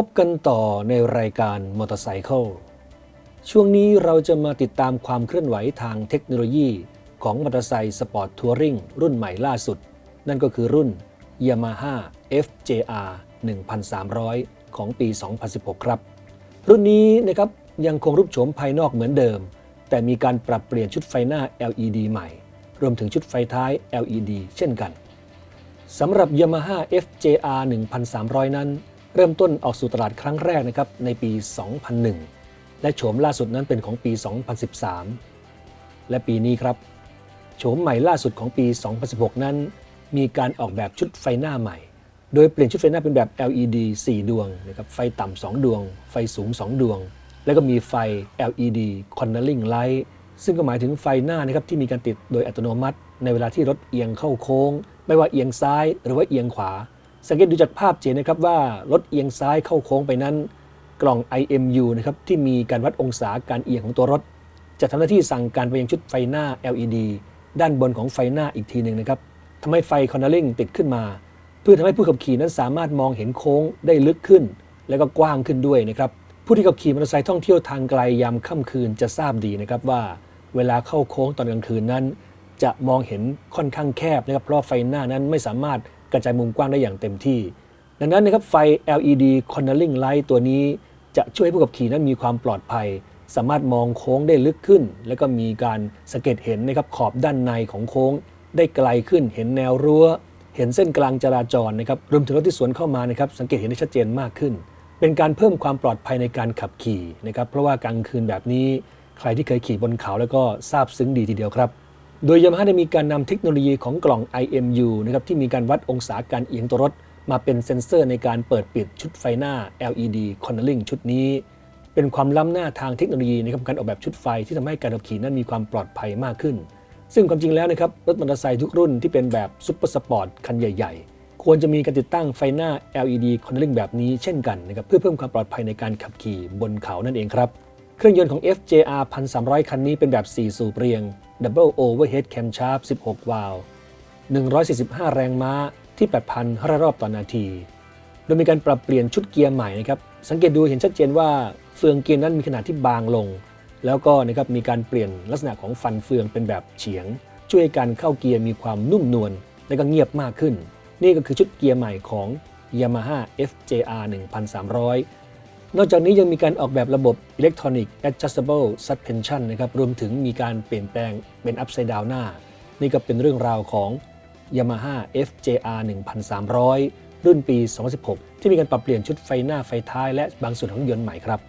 พบกันต่อในรายการมอเตอร์ไซค์ช่วงนี้เราจะมาติดตามความเคลื่อนไหวทางเทคโนโลยี ของมอเตอร์ไซค์สปอร์ตทัวริงรุ่นใหม่ล่าสุด นั่นก็คือรุ่น Yamaha FJR 1300 ของปี 2016 ครับ รุ่นนี้นะครับยังคงรูปโฉมภายนอกเหมือนเดิม แต่มีการปรับเปลี่ยนชุดไฟหน้า LED ใหม่ รวมถึงชุดไฟท้าย LED เช่นกันสำหรับ Yamaha FJR 1300 นั้น เริ่มต้นออกสู่ตลาดครั้งแรกนะครับในปี 2001 และโฉมล่าสุดนั้นเป็นของปี 2013 และปีนี้ครับโฉมใหม่ล่าสุดของปี 2016 นั้น มีการออกแบบชุดไฟหน้าใหม่ โดยเปลี่ยนชุดไฟหน้าเป็นแบบ LED 4 ดวงนะครับไฟต่ำ2 ดวง ไฟสูง 2 ดวง แล้วก็มีไฟ LED cornering light ซึ่งก็หมายถึงไฟหน้านะครับที่มีการติดโดยอัตโนมัติ ในเวลาที่รถเอียงเข้าโค้ง ไม่ว่าเอียงซ้ายหรือว่าเอียงขวา สังเกตดูจากภาพเจนนะครับว่ารถเอียงซ้ายเข้าโค้งไปนั้น กล่อง IMU นะครับที่มีการวัดองศาการเอียงของตัวรถ จะทำหน้าที่สั่งการไปยังชุดไฟหน้า LED ด้านบนของไฟหน้าอีกทีหนึ่งนะครับทำให้ไฟคอนเนลลิงติดขึ้นมา เพื่อทำให้ผู้ขับขี่นั้นสามารถมองเห็นโค้งได้ลึกขึ้น และก็กว้างขึ้นด้วยนะครับผู้ที่ขับขี่มอเตอร์ไซค์ท่องเที่ยวทางไกลยามค่ำคืนจะทราบดีนะครับว่า เวลาเข้าโค้งตอนกลางคืนนั้น จะมองเห็นค่อนข้างแคบนะครับเพราะไฟหน้านั้นไม่สามารถ กระจายมุมกว้างได้อย่างเต็มที่ ดังนั้นนะครับไฟ LED cornering light ตัวนี้จะช่วยให้ผู้ขับขี่นั้นมีความปลอดภัย สามารถมองโค้งได้ลึกขึ้น แล้วก็มีการสังเกตเห็นนะครับขอบด้านในของโค้ง ได้ไกลขึ้น เห็นแนวรั้ว เห็นเส้นกลางจราจรนะครับรวมถึงรถที่สวนเข้ามานะครับสังเกตเห็นได้ชัดเจนมากขึ้น เป็นการเพิ่มความปลอดภัยในการขับขี่นะครับเพราะว่ากลางคืนแบบนี้ ใครที่เคยขี่บนเขาแล้วก็ทราบซึ้งดีทีเดียวครับ โดยยามาฮ่าได้มีการนำเทคโนโลยีของกล่อง IMU นะครับที่มีการวัดองศาการเอียงตัวรถ มาเป็นเซ็นเซอร์ในการเปิดปิดชุดไฟหน้า LED cornering ชุดนี้ เป็นความล้ำหน้าทางเทคโนโลยีนะครับการออกแบบชุดไฟที่ทำให้การขับขี่นั้นมีความปลอดภัยมากขึ้น ซึ่งความจริงแล้วนะครับรถมอเตอร์ไซค์ทุกรุ่นที่เป็นแบบซุปเปอร์สปอร์ตคันใหญ่ ๆ ควรจะมีการติดตั้งไฟหน้า LED cornering แบบนี้เช่นกันนะครับเพื่อเพิ่มความปลอดภัยในการขับขี่บนเขานั่นเองครับเครื่องยนต์ของ FJR 1300 คันนี้เป็นแบบ4สูบเรียง Double Overhead Camshaft 16 วาล์ว145 แรงม้าที่ 8,500 รอบต่อนาที โดยมีการปรับเปลี่ยนชุดเกียร์ใหม่นะครับ สังเกตดูเห็นชัดเจนว่าเฟืองเกียร์นั้นมีขนาดที่บางลง แล้วก็นะครับมีการเปลี่ยนลักษณะของฟันเฟืองเป็นแบบเฉียง ช่วยให้การเข้าเกียร์มีความนุ่มนวลและก็เงียบมากขึ้น นี่ก็คือชุดเกียร์ใหม่ของ Yamaha FJR 1300 นอกจากนี้ยังมีการออกแบบระบบ Electronic Adjustable Suspension นะครับรวมถึงมีการเปลี่ยนแปลงเป็น Upside Down หน้า นี่ก็เป็นเรื่องราวของ Yamaha FJR 1300 รุ่นปี 2016 ที่มีการปรับเปลี่ยนชุดไฟหน้าไฟท้ายและบางส่วนของยนต์ใหม่ครับ